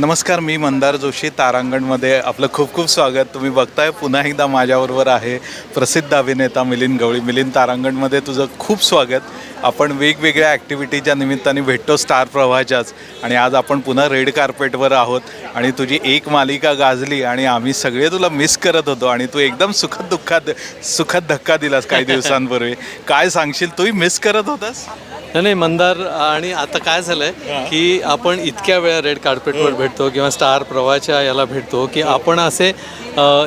नमस्कार मी मंदार जोशी तारांगणमध्ये आपलं खूप खूप स्वागत. तुम्ही बघताय पुन्हा एकदा माझ्याबरोबर आहे प्रसिद्ध अभिनेता मिलिंद गवळी. मिलिंद तारांगणमध्ये तुझं खूप स्वागत. आपण वेगवेगळ्या ॲक्टिव्हिटीच्या निमित्ताने भेटतो स्टार प्रवाहाच्याच आणि आज आपण पुन्हा रेड कार्पेटवर आहोत आणि तुझी एक मालिका गाजली आणि आम्ही सगळे तुला मिस करत होतो आणि तू एकदम सुखद दुःखात सुखद धक्का दिलास काही दिवसांपूर्वी. काय सांगशील तूही मिस करत होतास? नाही नाही मंदार आणि आता काय झालंय की आपण इतक्या वेळा रेड कार्पेटवर भेटतो किंवा स्टार प्रवाहाच्या याला भेटतो की आपण असे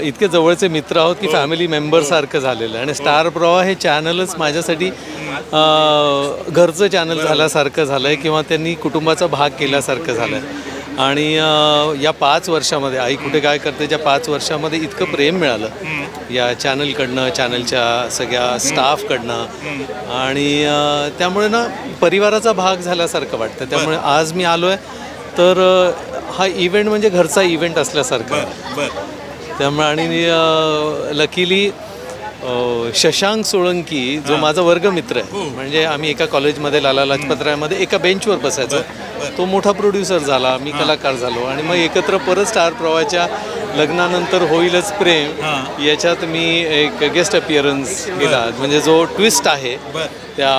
इतके जवळचे मित्र आहोत की फॅमिली मेंबरसारखं झालेलं आहे. आणि स्टार प्रवाह हे चॅनलच माझ्यासाठी घरचं चॅनल झाल्यासारखं झालं आहे किंवा त्यांनी कुटुंबाचा भाग केल्यासारखं झालं आहे आणि या पाच वर्षामध्ये आई कुठे काय करते त्या पाच वर्षामध्ये इतकं प्रेम मिळालं. या चॅनलकडनं चॅनलच्या सगळ्या स्टाफकडनं. आणि त्यामुळे ना परिवाराचा भाग झाल्यासारखं वाटतं. त्यामुळे आज मी आलो आहे तर हा इव्हेंट म्हणजे घरचा इव्हेंट असल्यासारखं. त्यामुळे आणि लकीली शशांक सोळंकी जो माझा वर्गमित्र आहे. म्हणजे आम्ही एका कॉलेजमध्ये लाला लाजपतरायमध्ये एका बेंचवर बसायचो. तो मोठा प्रोड्युसर झाला मी कलाकार झालो आणि मग एकत्र परत स्टार प्रवाहाच्या लग्नानंतर होईलच प्रेम याच्यात मी एक गेस्ट अपिअरन्स केला म्हणजे जो ट्विस्ट आहे त्या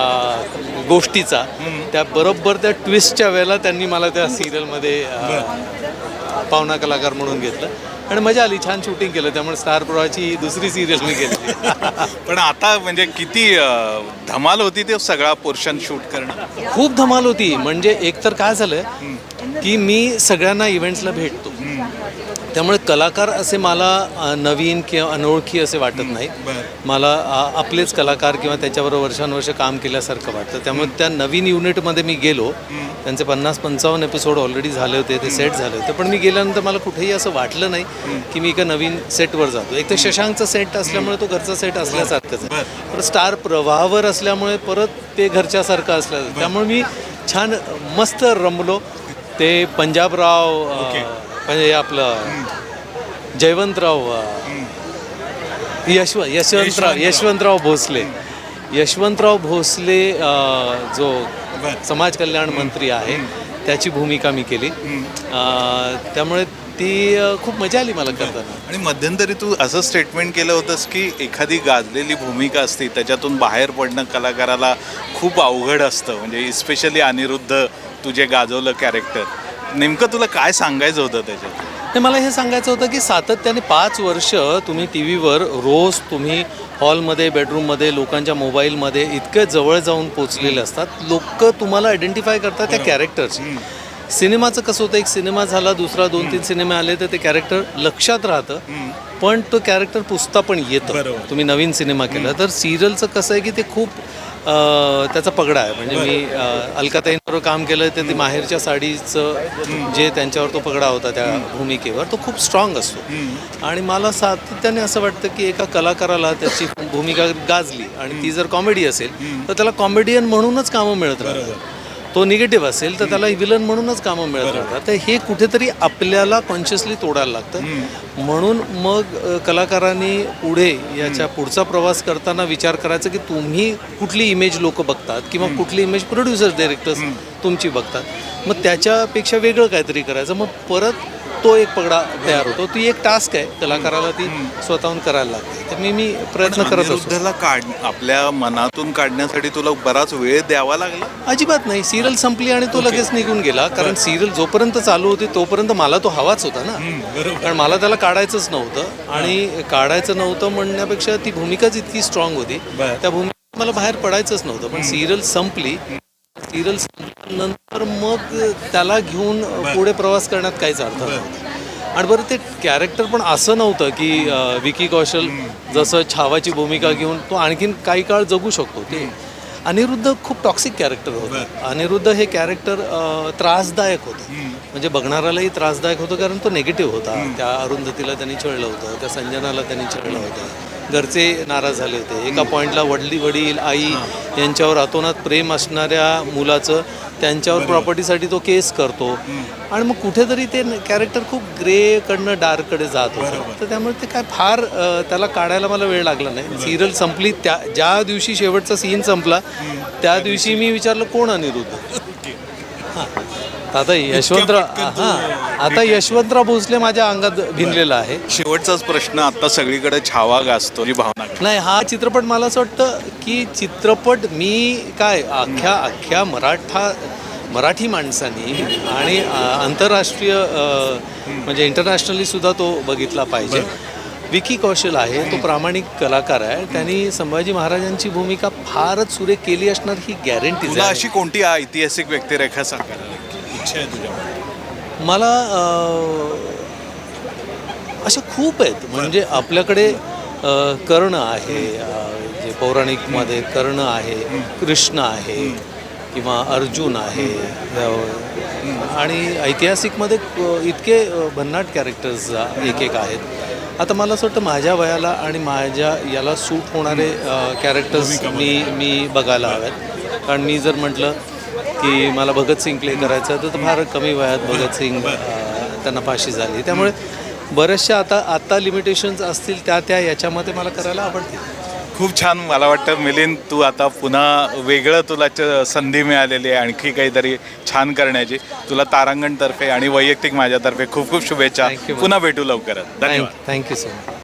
गोष्टीचा त्या बरोबर त्या ट्विस्टच्या वेळेला त्यांनी मला त्या सिरियलमध्ये पाहुणा कलाकार म्हणून घेतलं. आणि मजा आली छान शूटिंग केलं. त्यामुळे स्टार प्रवाहाची दुसरी सिरियल मी केली. पण आता म्हणजे किती अ, धमाल होती ते सगळा पोर्शन शूट करणं? खूप धमाल होती. म्हणजे एकतर काय झालं की मी सगळ्यांना इव्हेंट्सला भेटतो. त्यामुळे कलाकार असे मला नवीन किंवा अनोळखी असे वाटत नाहीत मला आपलेच कलाकार किंवा त्याच्याबरोबर वर्षानुवर्ष काम केल्यासारखं वाटतं. त्यामुळे त्या नवीन युनिटमध्ये मी गेलो. त्यांचे पन्नास पंचावन्न एपिसोड ऑलरेडी झाले होते ते सेट झाले होते. पण मी गेल्यानंतर मला कुठेही असं वाटलं नाही की मी एका नवीन सेटवर जातो. एक तर शशांकचा सेट असल्यामुळे तो घरचा सेट असल्यासारखंच आहे. परत स्टार प्रवाहावर असल्यामुळे परत ते घरच्यासारखं असलं त्यामुळे मी छान मस्त रमलो. ते पंजाबराव म्हणजे आपलं जयवंतराव यशव यशवंतराव यशवंतराव. भोसले. यशवंतराव भोसले जो समाज कल्याण मंत्री आहे त्याची भूमिका मी केली. त्यामुळे ती खूप मजा आली मला करताना. आणि मध्यंतरी तू असं स्टेटमेंट केलं होतंस की एखादी गाजलेली भूमिका असते त्याच्यातून बाहेर पडणं कलाकाराला खूप अवघड असतं. म्हणजे इस्पेशली अनिरुद्ध तुझे गाजवलं कॅरेक्टर नेमकं तुला काय सांगायचं होतं त्याच्यात? ते मला हे सांगायचं होतं की सातत्याने पाच वर्ष तुम्ही टी व्हीवर रोज तुम्ही हॉलमध्ये बेडरूममध्ये लोकांच्या मोबाईलमध्ये इतके जवळ जाऊन पोचलेले असतात. लोक तुम्हाला आयडेंटिफाय करतात त्या कॅरेक्टरची सिनेमाचं कसं होतं एक सिनेमा झाला दुसरा दोन तीन सिनेमे आले तर ते कॅरेक्टर लक्षात राहतं. पण तो कॅरेक्टर पुसता पण येतं. तुम्ही नवीन सिनेमा केला. तर सिरियलचं कसं आहे की ते खूप त्याचा पगडा आहे. म्हणजे मी अलकाताईंबरोबर काम केलं तर ती माहेरच्या साडीचं जे त्यांच्यावर तो पगडा होता त्या भूमिकेवर तो खूप स्ट्रॉंग असतो. आणि मला सातत्याने असं वाटतं की एका कलाकाराला त्याची भूमिका गाजली आणि ती जर कॉमेडी असेल तर त्याला कॉमेडियन म्हणूनच कामं मिळत राहतात. तो निगेटिव्ह असेल तर त्याला विलन म्हणूनच कामं मिळत राहतात. तर हे कुठेतरी आपल्याला कॉन्शियसली तोडायला लागतं. म्हणून मग कलाकारांनी पुढे याच्या पुढचा प्रवास करताना विचार करायचा की तुम्ही कुठली इमेज लोक बघतात किंवा कुठली इमेज प्रोड्युसर डायरेक्टर्स तुमची बघतात. मग त्याच्यापेक्षा वेगळं काहीतरी करायचं. मग परत तो एक पगडा तयार होतो. ती एक टास्क आहे. कलाकाराला ती स्वतःहून करायला लागते. तर मी मी प्रयत्न करत असतो. काढ आपल्या मनातून काढण्यासाठी तुला बराच वेळ द्यावा लागला? अजिबात नाही. सिरियल संपली आणि तो लगेच निघून गेला. कारण सिरियल जोपर्यंत चालू होती तोपर्यंत मला तो हवाच होता ना. कारण मला त्याला काढायचंच नव्हतं. आणि काढायचं नव्हतं म्हणण्यापेक्षा ती भूमिकाच इतकी स्ट्रॉंग होती. त्या भूमिकेत मला बाहेर पडायचंच नव्हतं. पण सिरियल संपली. सिरियल संपल्यानंतर मग त्याला घेऊन पुढे प्रवास करण्यात काहीच अर्थ नव्हता. आणि बरं ते कॅरेक्टर पण असं नव्हतं की विकी कौशल जसं छावाची भूमिका घेऊन तो आणखीन काही काळ जगू शकतो. ते अनिरुद्ध खूप टॉक्सिक कॅरेक्टर होतं. अनिरुद्ध हे कॅरेक्टर त्रासदायक होतं. म्हणजे बघणाऱ्यालाही त्रासदायक होतं कारण तो नेगेटिव्ह होता. त्या अरुंधतीला त्यांनी छळलं होतं त्या संजनाला त्यांनी छळलं होतं. घरचे नाराज झाले होते. एका पॉईंटला वडली वडील आई यांच्यावर अतोनात प्रेम असणाऱ्या मुलाचं त्यांच्यावर प्रॉपर्टीसाठी तो केस करतो. आणि मग कुठेतरी ते कॅरेक्टर खूप ग्रेकडनं डार्ककडे जात होतं. तर त्यामुळे ते काय फार त्याला काढायला मला वेळ लागला नाही. सिरियल संपली त्या ज्या दिवशी शेवटचा सीन संपला त्या दिवशी मी विचारलं कोण अनिरुद्ध? आता यशवंतराव हां आता यशवंतराव भोसले माझ्या अंगात भिनलेला आहे. शेवटचाच प्रश्न आता सगळीकडे छावा गाजतो ही भावना? नाही हा चित्रपट मला असं वाटतं की चित्रपट मी काय अख्ख्या अख्ख्या मराठा मराठी माणसांनी आणि अ, आंतरराष्ट्रीय अ, म्हणजे इंटरनॅशनली सुद्धा तो बघितला पाहिजे. विकी कौशल आहे तो प्रामाणिक कलाकार आहे. त्यांनी संभाजी महाराजांची भूमिका फारच सुरेख केली असणार ही तुला आहे. अशी कोणती ऐतिहासिक व्यक्तिरेखा सांगायला इच्छा आहे तुझ्या मला अ, अशा खूप आहेत. म्हणजे आपल्याकडे अ, कर्ण आहे अ, जे पौराणिकमध्ये कर्ण आहे कृष्ण आहे किंवा अर्जुन आहे. अ, आणि ऐतिहासिकमध्ये अ, इतके अ, भन्नाट कॅरेक्टर्स एक एक आहेत. आता मला असं वाटतं माझ्या वयाला आणि माझ्या याला सूट होणारे कॅरेक्टर्स मी मी बघायला हवेत कारण मी जर म्हटलं की मला भगतसिंग प्ले करायचं तर फार कमी वयात भगतसिंग त्यांना फाशी झाली. त्यामुळे बऱ्याचशा आता आत्ता लिमिटेशन्स असतील त्या त्या याच्यामध्ये मला करायला आवडतील. खूप छान मला वाटतं. मिलिंद तू आता पुन्हा वेगळं तुला च- संधी मिळालेली आहे आणखी काहीतरी छान करण्याची. तुला तारांगणतर्फे आणि वैयक्तिक माझ्यातर्फे खूप खूप शुभेच्छा. पुन्हा भेटू लवकरच. धन्यवाद. Thank you so much